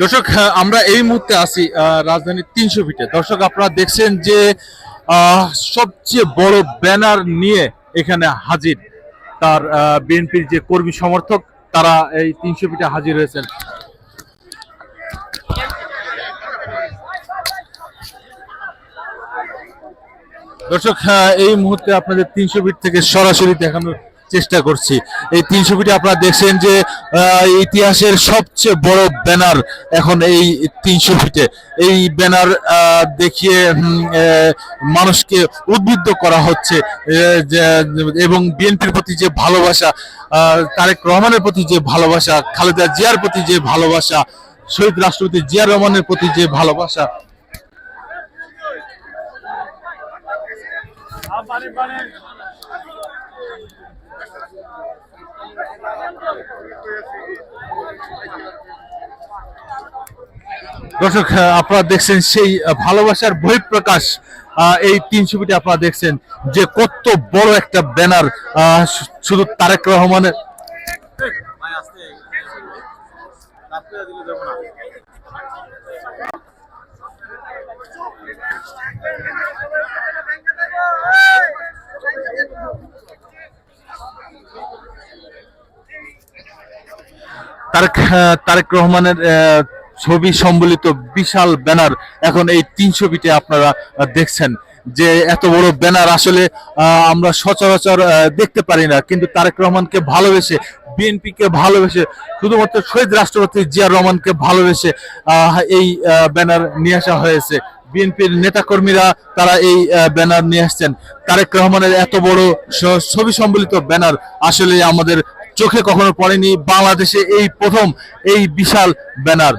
দর্শক আমরা এই মুহূর্তে আছি রাজধানীর তিনশো ফিটে। দর্শক, আপনারা দেখছেন যে সবচেয়ে বড় ব্যানার নিয়ে এখানে হাজির তার বিএনপির যে কর্মী সমর্থক, তারা এই তিনশো ফিটে হাজির হয়েছেন। দর্শক এই মুহূর্তে আপনাদের তিনশো ফিট থেকে সরাসরি দেখানোর চেষ্টা করছি। এই তিনশো ফিটে আপনারা দেখছেন যে ইতিহাসের সবচেয়ে বড় ব্যানার এখন এই তিনশো ফিটে এই ব্যানার দেখিয়ে মানুষকে উদ্বুদ্ধ করা হচ্ছে এবং বিএনপির প্রতি যে ভালোবাসা তারেক রহমানের প্রতি যে ভালোবাসা, খালেদা জিয়ার প্রতি যে ভালোবাসা, শহীদ রাষ্ট্রপতি জিয়া রহমানের প্রতি যে ভালোবাসা দর্শক আপনারা দেখছেন সেই ভালোবাসার বহিঃপ্রকাশ এই তিন ছবিটি আপনারা দেখছেন যে কত বড় একটা ব্যানার শুধু তারেক রহমানের তারেক তারেক রহমানের ছবি সম্বলিত বিশাল ব্যানার এখন এই তিন ছবিতে আপনারা দেখছেন যে এত বড় ব্যানার আসলে আমরা সচরাচর দেখতে পারি না। কিন্তু তারেক রহমানকে ভালোবেসে বিএনপি কে ভালোবেসে, শুধুমাত্র শহীদ রাষ্ট্রপতি জিয়া রহমানকে ভালোবেসে এই ব্যানার নিয়ে আসা হয়েছে। বিএনপির নেতাকর্মীরা তারা এই ব্যানার নিয়ে আসছেন। তারেক রহমানের এত বড় ছবি সম্বলিত ব্যানার আসলে আমাদের চোখে কখনো পড়েনি বাংলাদেশে এই প্রথম এই বিশাল ব্যানার।